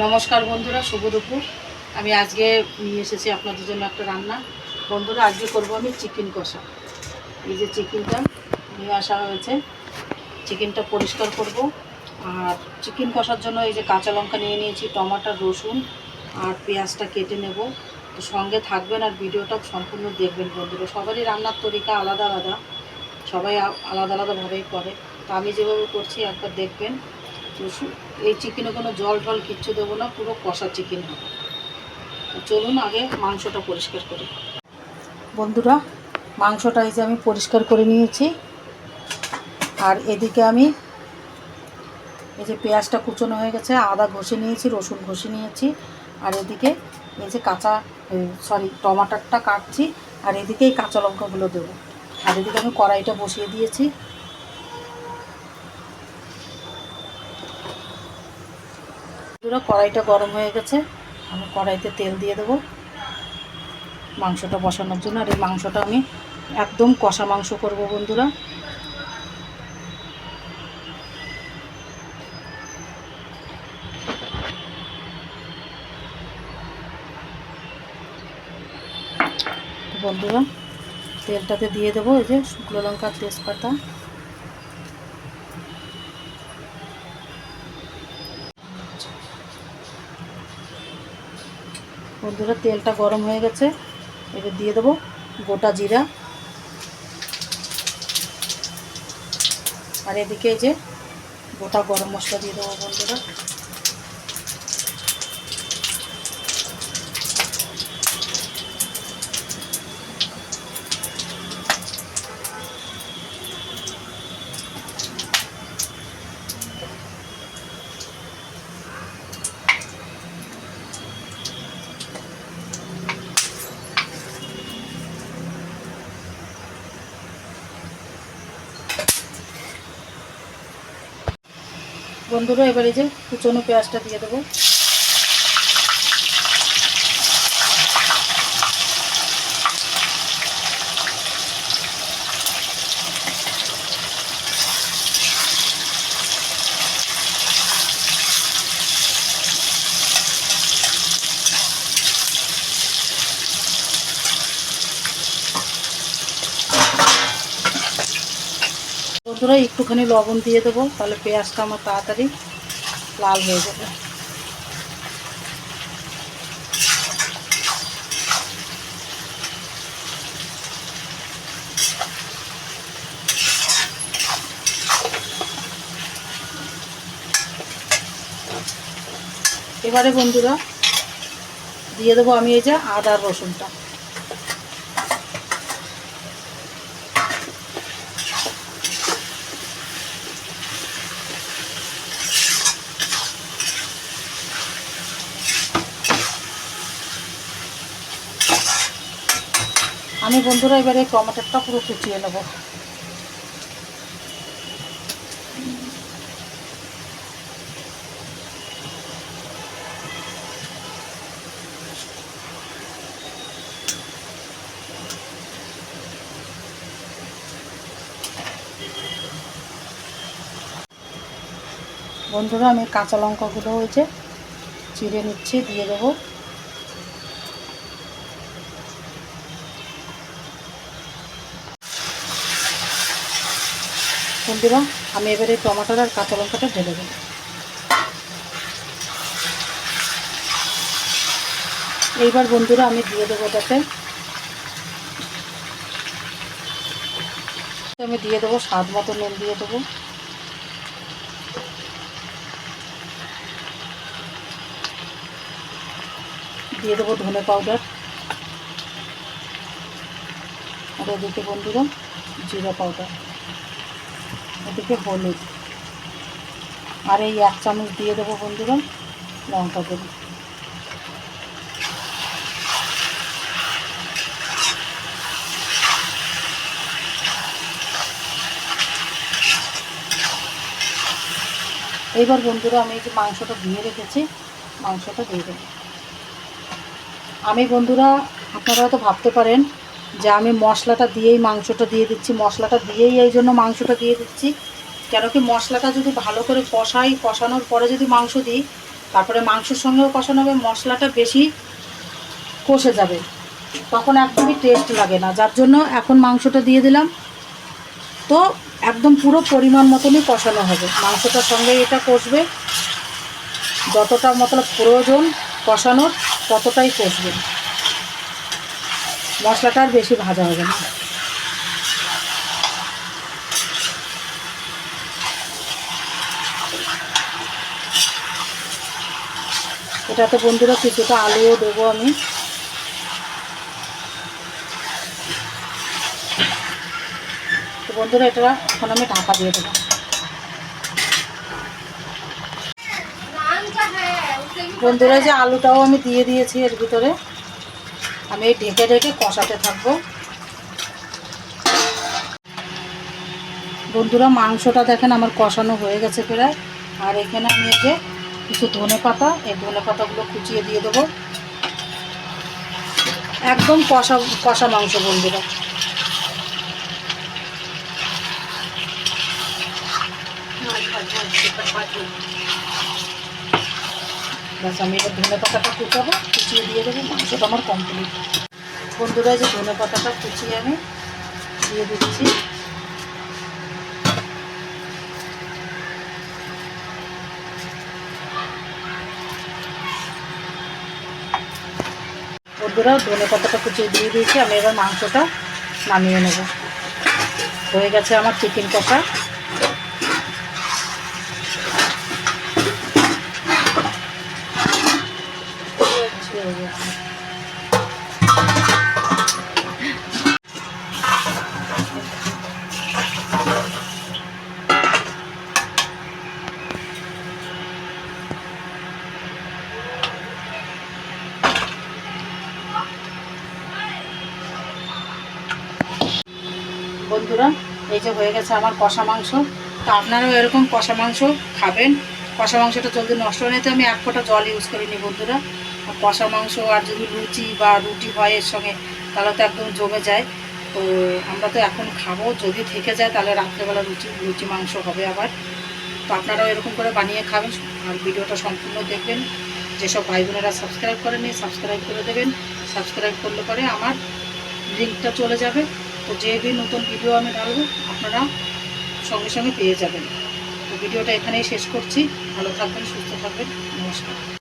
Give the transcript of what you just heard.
নমস্কার বন্ধুরা, শুভ দুপুর। আমি আজকে নিয়ে এসেছি আপনাদের জন্য একটা রান্না। বন্ধুরা, আজকে করব আমি চিকেন কষা। এই যে চিকেনটা নিয়ে আসা হয়েছে, চিকেনটা পরিষ্কার করব। আর চিকেন কষার জন্য এই যে কাঁচা লঙ্কা নিয়ে নিয়েছি, টমাটো, রসুন আর পেঁয়াজটা কেটে নেব। তো সঙ্গে থাকবেন আর ভিডিওটা সম্পূর্ণ দেখবেন বন্ধুরা। সবারই রান্নার তরিকা আলাদা আলাদা। সবাই আলাদা, আলাদাভাবেই করে। তো আমি যেভাবে করছি একবার দেখবেন। এই চিকেনে কোনো জল টল কিচ্ছু দেবো না, পুরো কষা চিকেন হবে। চলুন আগে মাংসটা পরিষ্কার করি। বন্ধুরা, মাংসটা এই যে আমি পরিষ্কার করে নিয়েছি। আর এদিকে আমি এই যে পেঁয়াজটা কুচনো হয়ে গেছে, আদা ঘষে নিয়েছি, রসুন ঘষে নিয়েছি। আর এদিকে এই যে কাঁচা সরি টমাটারটা কাটছি। আর এদিকে এই কাঁচা লঙ্কাগুলো দেবো। আর এদিকে আমি কড়াইটা বসিয়ে দিয়েছি। বন্ধুরা, কড়াইটা গরম হয়ে গেছে। আমি কড়াইতে তেল দিয়ে দেবো মাংসটা বসানোর জন্য। আর এই মাংসটা আমি একদম কষা মাংস করব বন্ধুরা। বন্ধুরা, তেলটাতে দিয়ে দেবো এই যে শুকনো লঙ্কা তেজপাতা। বন্ধুরা, তেলটা গরম হয়ে গেছে। এবার দিয়ে দেবো গোটা জিরা। আর এদিকে যে গোটা গরম মশলা দিয়ে দেবো বন্ধুরা। বন্ধুরা এবারে যে কুচনো পেঁয়াজটা দিয়ে দেবো। বন্ধুরা একটুখানি লবণ দিয়ে দেবো, তাহলে পেঁয়াজটা আমার তাড়াতাড়ি লাল হয়ে যাবে। এবারে বন্ধুরা, দিয়ে দেবো আমি এই যে আদা রসুনটা। আমি বন্ধুরা এবারে টমেটোটা পুরো কুচিয়ে নেব। বন্ধুরা আমি কাঁচা লঙ্কাগুলো হয়েছে চিড়ে নিচ্ছি, দিয়ে দেবো। বন্ধুরা আমি এবারে টমাটোর আর কাঁচা লঙ্কাটা ঢেলে দেবো। এইবার বন্ধুরা আমি দিয়ে দেবো তাতে আমি দিয়ে দেবো স্বাদ মতো নুন দিয়ে দেবো। দিয়ে দেবো ধনে পাউডার। আর এদিকে বন্ধুরা জিরা পাউডার। এদিকে হলুদ। আর এই এক চামচ দিয়ে দেবো বন্ধুরা, লঙ্কা গুঁড়ো। এইবার বন্ধুরা আমি যে মাংসটা ধুয়ে রেখেছি, মাংসটা দিয়ে দেবো। আমি বন্ধুরা, আপনারা হয়তো ভাবতে পারেন যে আমি মশলাটা দিয়েই মাংসটা দিয়ে দিচ্ছি, মশলাটা দিয়েই এই জন্য মাংসটা দিয়ে দিচ্ছি। কেন কি মশলাটা যদি ভালো করে কষাই, কষানোর পরে যদি মাংস দিই, তারপরে মাংসের সঙ্গেও কষানো হবে, মশলাটা বেশি কষে যাবে। তখন একদমই টেস্ট লাগে না। যার জন্য এখন মাংসটা দিয়ে দিলাম। তো একদম পুরো পরিমাণ মতনই কষানো হবে। মাংসটার সঙ্গে এটা কষবে। যতটা মতলব প্রয়োজন কষানোর, ততটাই কষবে। মশলাটা আর বেশি ভাজা হবে না। এটাতে বন্ধুরা কিছুটা আলুও দেবো আমি। তো বন্ধুরা এটা এখন আমি ঢাকা দিয়ে দেবো। বন্ধুরা যে আলুটাও আমি দিয়ে দিয়েছি এর ভিতরে। আমি এই ঢেকে ঢেকে কষাতে থাকব। বন্ধুরা, মাংসটা দেখেন আমার কষানো হয়ে গেছে প্রায়। আর এখানে আমি এই কিছু ধনে পাতা, এই ধনে পাতাগুলো কুচিয়ে দিয়ে দেবো। একদম কষা কষা মাংস বন্ধুরা। ব্যাস আমি এবার ধনে পাতাটা কুচাবো, কুচিয়ে দিয়ে দেবো, মাংসটা আমার কমপ্লিট বন্ধুরা যে ধনে পাতাটা কুচিয়ে আমি দিয়ে দিচ্ছি। বন্ধুরা, ধনে পাতাটা কুচিয়ে দিয়ে দিয়েছি, আমি এবার মাংসটা নামিয়ে নেব। হয়ে গেছে আমার চিকেন কষা। বন্ধুরা, এই যে হয়ে গেছে আমার কষা মাংস। তো আপনারাও এরকম কষা মাংস খাবেন। কষা মাংসটা জলদি নষ্ট হয়ে তো আমি এক ফোঁটা জল ইউজ করিনি বন্ধুরা। কষা মাংস আর যদি লুচি বা রুটি হয় এর সঙ্গে, তাহলে তো একদম জমে যায়। তো আমরা তো এখন খাব, যদি থেকে যায় তাহলে রাত্রেবেলা রুচি, লুচি মাংস হবে আবার। তো আপনারাও এরকম করে বানিয়ে খাবেন আর ভিডিওটা সম্পূর্ণ দেখবেন। যেসব ভাই বোনেরা সাবস্ক্রাইব করেনি সাবস্ক্রাইব করে দেবেন। সাবস্ক্রাইব করলে পরে আমার লিঙ্কটা চলে যাবে। তো যে বি নতুন ভিডিও আমি ডালব আপনারা সঙ্গে সঙ্গে পেয়ে যাবেন। তো ভিডিওটা এখানেই শেষ করছি। ভালো থাকবেন, সুস্থ থাকবেন। নমস্কার।